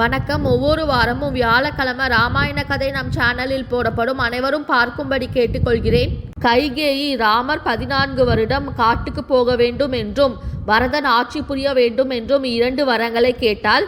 வணக்கம். ஒவ்வொரு வாரமும் வியாழக்கிழமை ராமாயண கதை நம் சேனலில் போடப்படும் அனைவரும் பார்க்கும்படி கேட்டுக்கொள்கிறேன். கைகேயி ராமர் பதினான்கு வருடம் காட்டுக்கு போக வேண்டும் என்றும் வரதன் ஆட்சி புரிய வேண்டும் என்றும் இரண்டு வரங்களை கேட்டாள்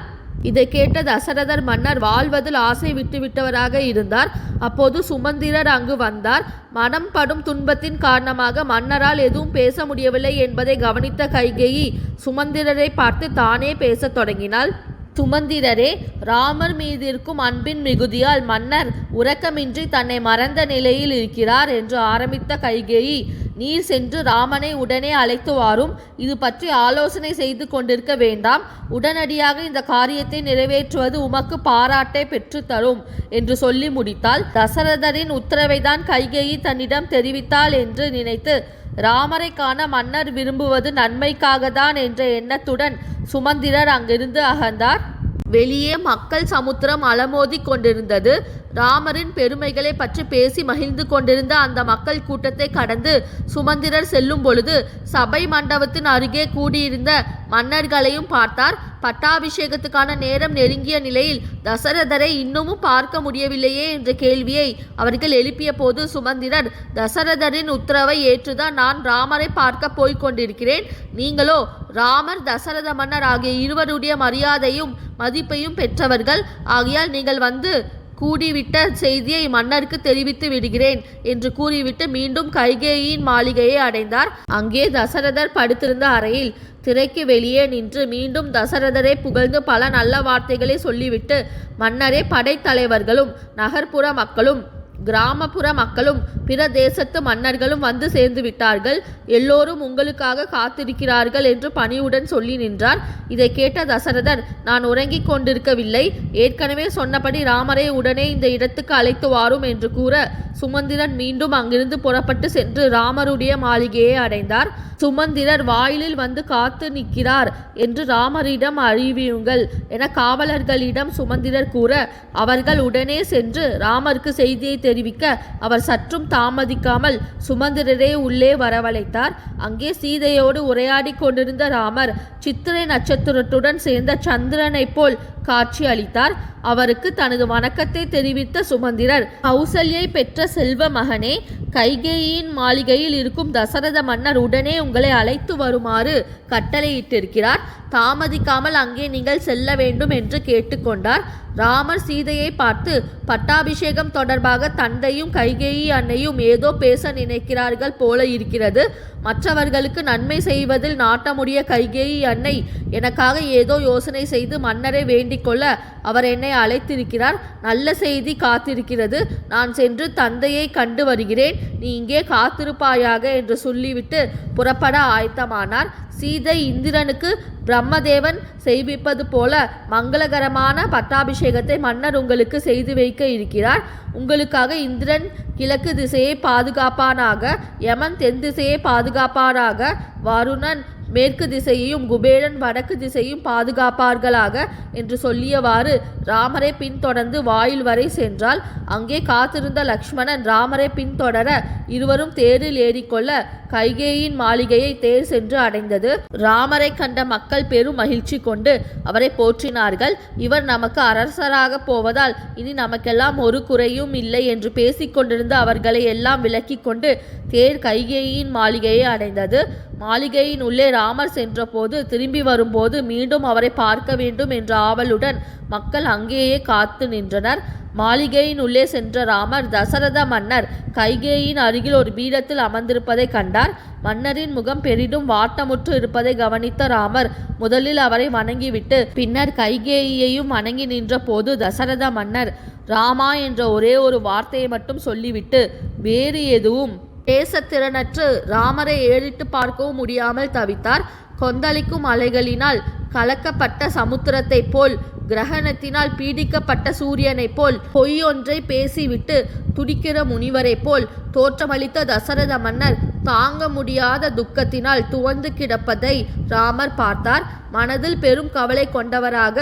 இதை கேட்ட தசரதர் மன்னர் வாழ்வதில் ஆசை விட்டுவிட்டவராக இருந்தார். அப்போது சுமந்திரர் அங்கு வந்தார். மனம் படும் துன்பத்தின் காரணமாக மன்னரால் எதுவும் பேச முடியவில்லை என்பதை கவனித்த கைகேயி சுமந்திரரை பார்த்து தானே பேசத் தொடங்கினாள். சுமந்திரரே ராமர் மீதிருக்கும் அன்பின் மிகுதியால் மன்னர் உறக்கமின்றி தன்னை மறந்த நிலையில் இருக்கிறார் என்று ஆரம்பித்த கைகேயி நீர் சென்று ராமனை உடனே அழைத்து வாரும். இது பற்றி ஆலோசனை செய்து கொண்டிருக்க வேண்டாம். உடனடியாக இந்த காரியத்தை நிறைவேற்றுவது உமக்கு பாராட்டை பெற்றுத்தரும் என்று சொல்லி முடித்தால் தசரதரின் உத்தரவைதான் கைகேயி தன்னிடம் தெரிவித்தாள் என்று நினைத்து ராமரை காண மன்னர் விரும்புவது நன்மைக்காகத்தான் என்ற எண்ணத்துடன் சுமந்திரர் அங்கிருந்து அகந்தார். வெளியே மக்கள் சமுத்திரம் அலமோதி கொண்டிருந்தது. ராமரின் பெருமைகளை பற்றி பேசி மகிழ்ந்து கொண்டிருந்த அந்த மக்கள் கூட்டத்தை கடந்து சுமந்திரர் செல்லும் பொழுது சபை மண்டபத்தின் அருகே கூடியிருந்த மன்னர்களையும் பார்த்தார். பட்டாபிஷேகத்துக்கான நேரம் நெருங்கிய நிலையில் தசரதரை இன்னமும் பார்க்க முடியவில்லையே என்ற கேள்வியை அவர்கள் எழுப்பிய போது சுமந்திரர் தசரதரின் உத்தரவை ஏற்றுதான் நான் ராமரை பார்க்க போய்க் கொண்டிருக்கிறேன். நீங்களோ ராமர் தசரத மன்னர் ஆகிய இருவருடைய மரியாதையும் மதிப்பையும் பெற்றவர்கள். ஆகையால் நீங்கள் வந்து கூடிவிட்ட செய்தியை மன்னருக்கு தெரிவித்து விடுகிறேன் என்று கூறிவிட்டு மீண்டும் கைகேயின் மாளிகையை அடைந்தார். அங்கே தசரதர் படுத்திருந்த அறையில் திரைக்கு வெளியே நின்று மீண்டும் தசரதரை புகழ்ந்து பல நல்ல வார்த்தைகளை சொல்லிவிட்டு மன்னரே படைத்தலைவர்களும் நகர்ப்புற மக்களும் கிராமப்புற மக்களும் பிற தேசத்து மன்னர்களும் வந்து சேர்ந்து விட்டார்கள். எல்லோரும் உங்களுக்காக காத்திருக்கிறார்கள் என்று பணியுடன் சொல்லி நின்றார். இதை கேட்ட தசரதர் நான் உறங்கிக் கொண்டிருக்கவில்லை. ஏற்கனவே சொன்னபடி ராமரை உடனே இந்த இடத்துக்கு அழைத்து வாரும் என்று கூற சுமந்திரன் மீண்டும் அங்கிருந்து புறப்பட்டு சென்று ராமருடைய மாளிகையை அடைந்தார். சுமந்திரர் வாயிலில் வந்து காத்து நிற்கிறார் என்று ராமரிடம் அறிவியுங்கள் என காவலர்களிடம் சுமந்திரர் கூற அவர்கள் உடனே சென்று ராமருக்கு செய்தியை தெரிவிக்க அவர் சற்றும் தாமதிக்காமல் சுமந்திரரே உள்ளே வரவழைத்தார். அங்கே சீதையோடு உரையாடி கொண்டிருந்த ராமர் சித்திரை நட்சத்திரத்துடன் சேர்ந்த சந்திரனைப் போல் காட்சி அளித்தார். அவருக்கு தனது வணக்கத்தை தெரிவித்த சுமந்திரர் கௌசல்யை பெற்ற செல்வ மகனே கைகேயின் மாளிகையில் இருக்கும் தசரத மன்னர் உடனே உங்களை அழைத்து வருமாறு கட்டளையிட்டிருக்கிறார். தாமதிக்காமல் அங்கே நீங்கள் செல்ல வேண்டும் என்று கேட்டுக்கொண்டார். ராமர் சீதையை பார்த்து பட்டாபிஷேகம் தொடர்பாக தந்தையும் கைகேயி அன்னையும் ஏதோ பேச நினைக்கிறார்கள் போல இருக்கிறது. மற்றவர்களுக்கு நன்மை செய்வதில் நாட்டமுடைய கைகேயி அன்னை எனக்காக ஏதோ யோசனை செய்து மன்னரை வேண்டி கொள்ள அவர் என்னை அழைத்திருக்கிறார். நல்ல செய்தி காத்திருக்கிறது. நான் சென்று தந்தையை கண்டு வருகிறேன். நீ இங்கே காத்திருப்பாயாக என்று சொல்லிவிட்டு புறப்பட ஆயத்தமானார். சீதை இந்திரனுக்கு பிரம்மதேவன் செய்விப்பது போல மங்களகரமான பட்டாபிஷேகத்தை மன்னர் உங்களுக்கு செய்து வைக்க இருக்கிறார். உங்களுக்காக இந்திரன் கிழக்கு திசையை பாதுகாப்பானாக யமன் தென் திசையை பாதுகாப்பானாக வருணன் மேற்கு திசையையும் குபேரன் வடக்கு திசையும் பாதுகாப்பார்களாக என்று சொல்லியவாறு ராமரை பின்தொடர்ந்து வாயில் வரை சென்றால் அங்கே காத்திருந்த லக்ஷ்மணன் ராமரை பின்தொடர இருவரும் தேரில் ஏறிக்கொள்ள கைகேயின் மாளிகையை தேர் சென்று அடைந்தது. ராமரை கண்ட மக்கள் பெரும் மகிழ்ச்சி கொண்டு அவரை போற்றினார்கள். இவர் நமக்கு அரசராக போவதால் இனி நமக்கெல்லாம் ஒரு குறையும் இல்லை என்று பேசிக்கொண்டிருந்த அவர்களை எல்லாம் விலக்கிக் கொண்டு தேர் கைகேயின் மாளிகையை அடைந்தது. மாளிகையின் உள்ளே ராமர் சென்றபோது திரும்பி வரும்போது மீண்டும் அவரை பார்க்க வேண்டும் என்ற ஆவலுடன் மக்கள் அங்கேயே காத்து நின்றனர். மாளிகையின் உள்ளே சென்ற ராமர் தசரத மன்னர் கைகேயின் அருகில் ஒரு பீடத்தில் அமர்ந்திருப்பதை கண்டார். மன்னரின் முகம் பெரிதும் வாட்டமுற்று இருப்பதை கவனித்த ராமர் முதலில் அவரை வணங்கிவிட்டு பின்னர் கைகேயையும் வணங்கி நின்ற போது தசரத மன்னர் ராமா என்ற ஒரே ஒரு வார்த்தையை மட்டும் சொல்லிவிட்டு வேறு எதுவும் பேசத்திறனற்று ராமரை ஏறிட்டு பார்க்கவும் முடியாமல் தவித்தார். கொந்தளிக்கும் அலைகளினால் கலக்கப்பட்ட சமுத்திரத்தைப் போல் கிரகணத்தினால் பீடிக்கப்பட்ட சூரியனைப் போல் பொய் பேசிவிட்டு துடிக்கிற முனிவரைப் போல் தோற்றமளித்த தசரத மன்னர் தாங்க முடியாத துக்கத்தினால் துவந்து கிடப்பதை ராமர் பார்த்தார். மனதில் பெரும் கவலை கொண்டவராக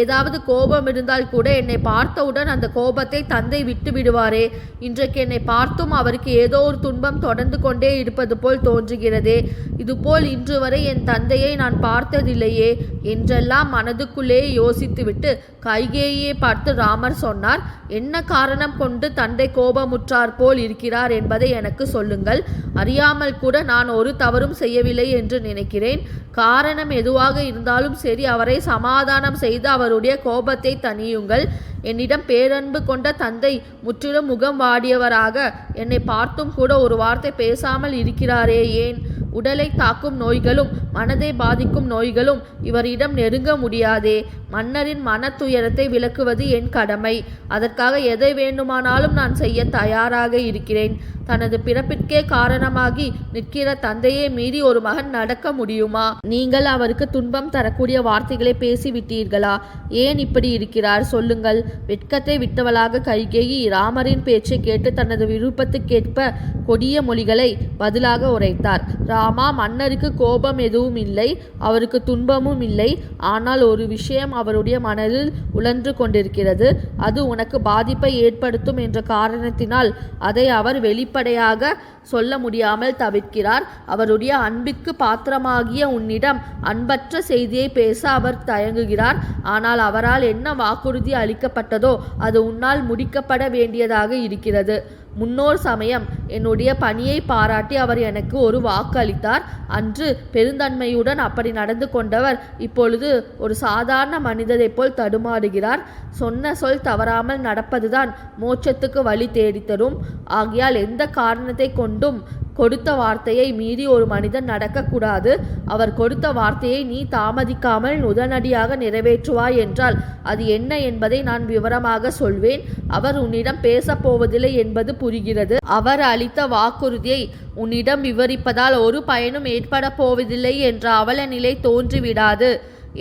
ஏதாவது கோபம் இருந்தால் கூட என்னை பார்த்தவுடன் அந்த கோபத்தை தந்தை விட்டு விடுவாரே. இன்றைக்கு என்னை பார்த்தும் அவருக்கு ஏதோ ஒரு துன்பம் தொடர்ந்து கொண்டே இருப்பது போல் தோன்றுகிறதே. இதுபோல் இன்று வரை என் தந்தையை நான் பார்த்ததில்லையே என்றெல்லாம் மனதுக்குள்ளே யோசித்துவிட்டு கைகேயே பார்த்து ராமர் சொன்னார். என்ன காரணம் கொண்டு தந்தை கோபமுற்றார் போல் இருக்கிறார் என்பதை எனக்கு சொல்லுங்கள். இல்லாமல் கூட நான் ஒரு தவறும் செய்யவில்லை என்று நினைக்கிறேன். காரணம் எதுவாக இருந்தாலும் சரி அவரை சமாதானம் செய்து அவருடைய கோபத்தை தணியுங்கள். என்னிடம் பேரன்பு கொண்ட தந்தை முற்றிலும் முகம் வாடியவராக என்னை பார்த்தும் கூட ஒரு வார்த்தை பேசாமல் இருக்கிறாரே ஏன்? உடலை தாக்கும் நோய்களும் மனதை பாதிக்கும் நோய்களும் இவரிடம் நெருங்க முடியாதே. மன்னரின் மனத்துயரத்தை விளக்குவது என் கடமை. அதற்காக எதை வேண்டுமானாலும் நான் செய்ய தயாராக இருக்கிறேன். தனது பிறப்பிற்கே காரணமாகி நிற்கிற தந்தையை மீறி ஒரு மகன் நடக்க முடியுமா? நீங்கள் அவருக்கு துன்பம் தரக்கூடிய வார்த்தைகளை பேசிவிட்டீர்களா? ஏன் இப்படி இருக்கிறார்? சொல்லுங்கள். வெட்கத்தை விட்டவளாக கைகேயி ராமரின் பேச்சை கேட்டு தனது விருப்பத்துக்கேற்ப கொடிய மொழிகளை பதிலாக உரைத்தார். ராமா மன்னருக்கு கோபம் எதுவும் இல்லை அவருக்கு துன்பமும் இல்லை. ஆனால் ஒரு விஷயம் அவருடைய மனதில் உழன்று கொண்டிருக்கிறது. அது உனக்கு பாதிப்பை ஏற்படுத்தும் என்ற காரணத்தினால் அதை அவர் வெளிப்படையாக சொல்ல முடியாமல் தவிர்க்கிறார். அவருடைய அன்பிற்கு பாத்திரமாகிய உன்னிடம் அன்பற்ற செய்தியை பேச அவர் தயங்குகிறார். ஆனால் அவரால் என்ன வாக்குறுதி தொடங்கப்பட்டதோ அது உன்னால் முடிக்கப்பட வேண்டியதாக இருக்கிறது. முன்னோர் சமயம் என்னுடைய பணியை பாராட்டி அவர் எனக்கு ஒரு வாக்கு அளித்தார் அன்று பெருந்தன்மையுடன் அப்படி நடந்து கொண்டவர் இப்பொழுது ஒரு சாதாரண மனிதரைப் போல் தடுமாறுகிறார். சொன்ன சொல் தவறாமல் நடப்பதுதான் மோட்சத்துக்கு வழி தேடித்தரும். ஆகையால் எந்த காரணத்தை கொண்டும் கொடுத்த வார்த்தையை மீறி ஒரு மனிதன் நடக்கக்கூடாது. அவர் கொடுத்த வார்த்தையை நீ தாமதிக்காமல் உடனடியாக நிறைவேற்றுவாய் என்றால் அது என்ன என்பதை நான் விவரமாக சொல்வேன். அவர் உன்னிடம் பேசப்போவதில்லை என்பது புரிகிறது. அவர் அளித்த வாக்குறுதியை உன்னிடம் விவரிப்பதால் ஒரு பயனும் ஏற்பட போவதில்லை என்ற அவல நிலை தோன்றிவிடாது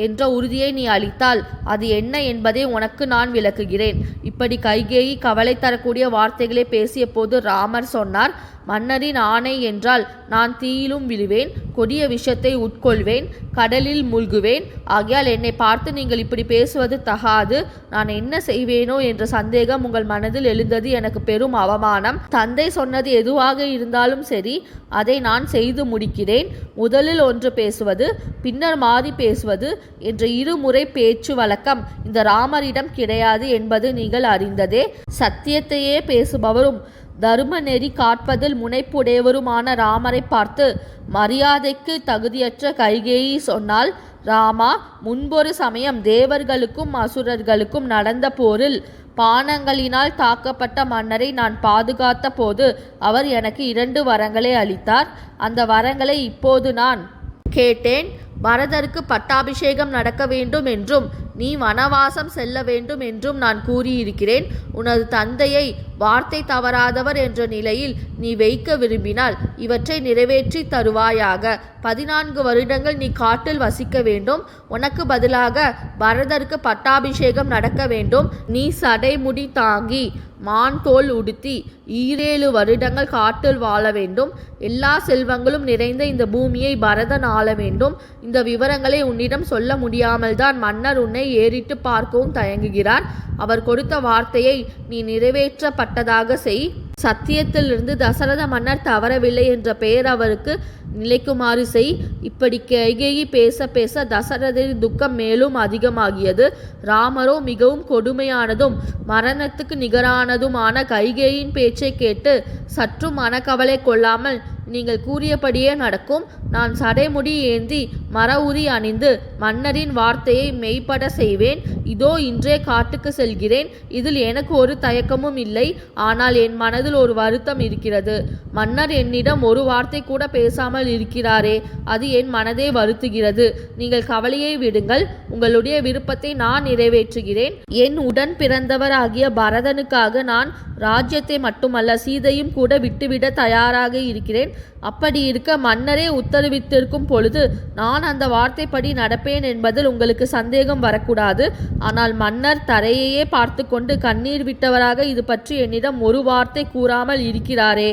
என்ற உறுதியை நீ அளித்தால் அது என்ன என்பதை உனக்கு நான் விளக்குகிறேன். இப்படி கைகேயி கவலை தரக்கூடிய வார்த்தைகளை பேசிய போது ராமர் சொன்னார் மன்னரின் ஆணை என்றால் நான் தீயிலும் விழுவேன் கொடிய விஷத்தை உட்கொள்வேன் கடலில் மூழ்குவேன். ஆகையால் என்னை பார்த்து நீங்கள் இப்படி பேசுவது தகாது. நான் என்ன செய்வேனோ என்ற சந்தேகம் உங்கள் மனதில் எழுந்தது எனக்கு பெரும் அவமானம். தந்தை சொன்னது எதுவாக இருந்தாலும் சரி அதை நான் செய்து முடிக்கிறேன். முதலில் ஒன்று பேசுவது பின்னர் மாறி பேசுவது என்ற இருமுறை பேச்சு வழக்கம் இந்த ராமரிடம் கிடையாது என்பது நீங்கள் அறிந்ததே. சத்தியத்தையே பேசுபவரும் தரும நெறி காட்பதில் முனைப்புடையவருமான ராமரை பார்த்து மரியாதைக்கு தகுதியற்ற கைகேயி சொன்னால் ராமா முன்பொரு சமயம் தேவர்களுக்கும் அசுரர்களுக்கும் நடந்த போரில் பானங்களினால் தாக்கப்பட்ட மன்னரை நான் பாதுகாத்த போது அவர் எனக்கு இரண்டு வரங்களை அளித்தார். அந்த வரங்களை இப்போது நான் கேட்டேன். பரதருக்கு பட்டாபிஷேகம் நடக்க வேண்டும் என்றும் நீ வனவாசம் செல்ல வேண்டும் என்றும் நான் கூறியிருக்கிறேன். உனது தந்தையை வார்த்தை தவறாதவர் என்ற நிலையில் நீ வைக்க விரும்பினால் இவற்றை நிறைவேற்றி தருவாயாக. பதினான்கு வருடங்கள் நீ காட்டில் வசிக்க வேண்டும். உனக்கு பதிலாக பரதருக்கு பட்டாபிஷேகம் நடக்க வேண்டும். நீ சடைமுடி தாங்கி மான் தோல் உடுத்தி ஈரேழு வருடங்கள் காட்டில் வாழ வேண்டும். எல்லா செல்வங்களும் நிறைந்த இந்த பூமியை பரதன் ஆள வேண்டும். இந்த விவரங்களை உன்னிடம் சொல்ல முடியாமல் தான் மன்னர் உன்னை ஏறிட்டு பார்க்கவும் தயங்குகிறார். அவர் கொடுத்த வார்த்தையை நீ நிறைவேற்றப்பட்டதாக செய். சத்தியத்திலிருந்து தசரத மன்னர் தவறவில்லை என்ற பெயர் அவருக்கு நிலைக்குமாறு செய். இப்படி கைகேயி பேச பேச தசரதரின் துக்கம் மேலும் அதிகமாகியது. ராமரோ மிகவும் கொடுமையானதும் மரணத்துக்கு நிகரானதுமான கைகேயின் பேச்சை கேட்டு சற்றும் மனக்கவலை கொள்ளாமல் நீங்கள் கூறியபடியே நடக்கும். நான் சடைமுடி ஏந்தி மர உரி அணிந்து மன்னரின் வார்த்தையை மெய்ப்பட செய்வேன். இதோ இன்றே காட்டுக்கு செல்கிறேன். இதில் எனக்கு ஒரு தயக்கமும் இல்லை. ஆனால் என் மனதில் ஒரு வருத்தம் இருக்கிறது. மன்னர் என்னிடம் ஒரு வார்த்தை கூட பேசாமல் இருக்கிறாரே. அது என் மனதை வருத்துகிறது. நீங்கள் கவலையை விடுங்கள். உங்களுடைய விருப்பத்தை நான் நிறைவேற்றுகிறேன். என் உடன் பிறந்தவராகிய பரதனுக்காக நான் ராஜ்யத்தை மட்டுமல்ல சீதையும் கூட விட்டுவிட தயாராக இருக்கிறேன். அப்படி இருக்க மன்னரே உத்தரவித்திருக்கும் பொழுது நான் அந்த வார்த்தைப்படி நடப்பேன் என்பதில் உங்களுக்கு சந்தேகம் வரக்கூடாது. ஆனால் மன்னர் தரையையே பார்த்து கொண்டு கண்ணீர் விட்டவராக இது பற்றி என்னிடம் ஒரு வார்த்தை கூறாமல் இருக்கிறாரே.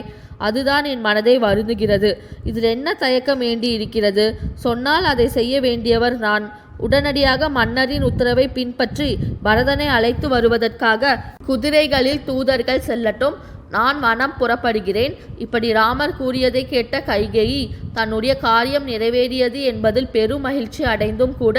அதுதான் என் மனதை வருந்துகிறது. இதில் என்ன தயக்கம் வேண்டி இருக்கிறது? சொன்னால் அதை செய்ய வேண்டியவர் நான். உடனடியாக மன்னரின் உத்தரவை பின்பற்றி பரதனை அழைத்து வருவதற்காக குதிரைகளில் தூதர்கள் செல்லட்டும். நான் வனம் புறப்படுகிறேன். இப்படி ராமர் கூறியதை கேட்ட கைகேயி தன்னுடைய காரியம் நிறைவேறியது என்பதில் பெரும் மகிழ்ச்சி அடைந்தும் கூட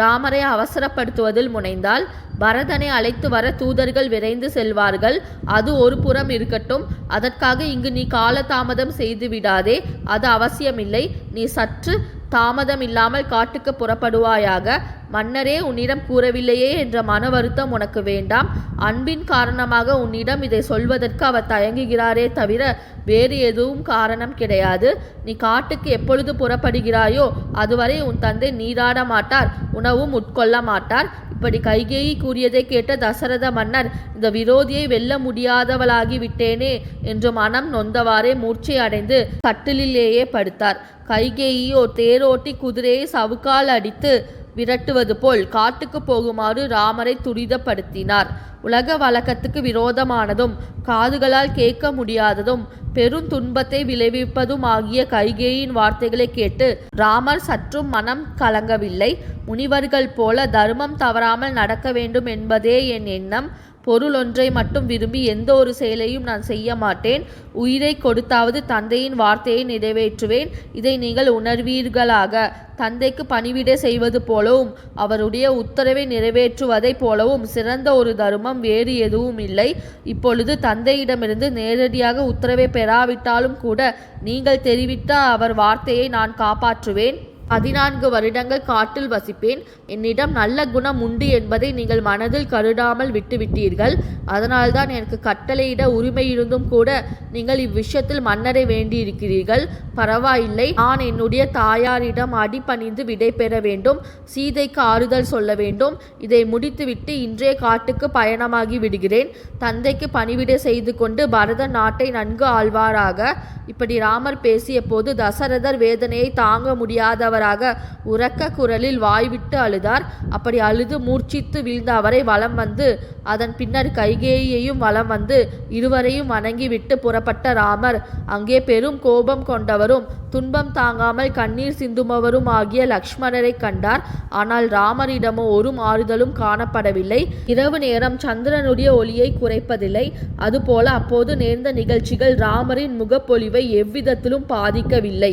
ராமரை அவசரப்படுத்துவதில் முனைந்தால் பரதனை அழைத்து வர தூதர்கள் விரைந்து செல்வார்கள். அது ஒரு புறம் இருக்கட்டும். அதற்காக இங்கு நீ காலதாமதம் செய்து விடாதே. அது அவசியமில்லை. நீ சற்று தாமதம் இல்லாமல் காட்டுக்கு புறப்படுவாயாக. மன்னரே உன்னிடம் கூறவில்லையே என்ற மன வருத்தம் உனக்கு வேண்டாம். அன்பின் காரணமாக உன்னிடம் இதை சொல்வதற்கு அவர் தயங்குகிறாரே தவிர வேறு எதுவும் காரணம் கிடையாது. நீ காட்டுக்கு எப்பொழுது புறப்படுகிறாயோ அதுவரை உன் தந்தை நீராட மாட்டார் உணவும் உட்கொள்ள மாட்டார். இப்படி கைகேயி கூறியதை கேட்ட தசரத மன்னர் இந்த விரோதியை வெல்ல முடியாதவளாகி விட்டேனே என்று மனம் நொந்தவாறே மூர்ச்சை அடைந்து கட்டிலிலேயே படுத்தார். கைகேயியோ தேரோட்டி குதிரையை சவுக்கால் அடித்து விரட்டுவது போல் காட்டுக்கு போகுமாறு ராமரை துரிதப்படுத்தினார். உலக வழக்கத்துக்கு விரோதமானதும் காதுகளால் கேட்க முடியாததும் பெரும் துன்பத்தை விளைவிப்பதும் ஆகிய கைகேயின் வார்த்தைகளை கேட்டு ராமர் சற்றும் மனம் கலங்கவில்லை. முனிவர்கள் போல தர்மம் தவறாமல் நடக்க வேண்டும் என்பதே என் எண்ணம். பொருள் ஒன்றை மட்டும் விரும்பி எந்த ஒரு செயலையும் நான் செய்ய மாட்டேன். உயிரை கொடுத்தாவது தந்தையின் வார்த்தையை நிறைவேற்றுவேன். இதை நீங்கள் உணர்வீர்களாக. தந்தைக்கு பணிவிடை செய்வது போலவும் அவருடைய உத்தரவை நிறைவேற்றுவதைப் போலவும் சிறந்த ஒரு தர்மம் வேறு எதுவும் இல்லை. இப்பொழுது தந்தையிடமிருந்து நேரடியாக உத்தரவை பெறாவிட்டாலும் கூட நீங்கள் தெரிவித்த அவர் வார்த்தையை நான் காப்பாற்றுவேன். பதினான்கு வருடங்கள் காட்டில் வசிப்பேன். என்னிடம் நல்ல குணம் உண்டு என்பதை நீங்கள் மனதில் கருடாமல் விட்டுவிட்டீர்கள். அதனால்தான் எனக்கு கட்டளையிட உரிமை இருந்தும் கூட நீங்கள் இவ்விஷயத்தில் மன்னரை வேண்டியிருக்கிறீர்கள். பரவாயில்லை நான் என்னுடைய தாயாரிடம் அடிபணிந்து விடை பெற வேண்டும். சீதைக்கு ஆறுதல் சொல்ல வேண்டும். இதை முடித்துவிட்டு இன்றைய காட்டுக்கு பயணமாகி விடுகிறேன். தந்தைக்கு பணிவிடை செய்து கொண்டு பரத நாட்டை நன்கு ஆழ்வாராக இப்படி ராமர் பேசிய போது தசரதர் வேதனையை தாங்க முடியாதவர் முடியாதவராக உரக்க குரலில் வாய்விட்டு அழுதார். அப்படி அழுது மூர்ச்சித்து வீழ்ந்த அவரை வலம் வந்து அதன் பின்னர் கைகேயையும் வலம் வந்து இருவரையும் வணங்கிவிட்டு புறப்பட்ட ராமர் அங்கே பெரும் கோபம் கொண்டவரும் துன்பம் தாங்காமல் கண்ணீர் சிந்துமவரும் ஆகிய லக்ஷ்மணரை கண்டார். ஆனால் ராமரிடமோ ஒரு மாறுதலும் காணப்படவில்லை. இரவு நேரம் சந்திரனுடைய ஒளியை குறைப்பதில்லை. அதுபோல அப்போது நேர்ந்த நிகழ்ச்சிகள் ராமரின் முகப்பொலிவை எவ்விதத்திலும் பாதிக்கவில்லை.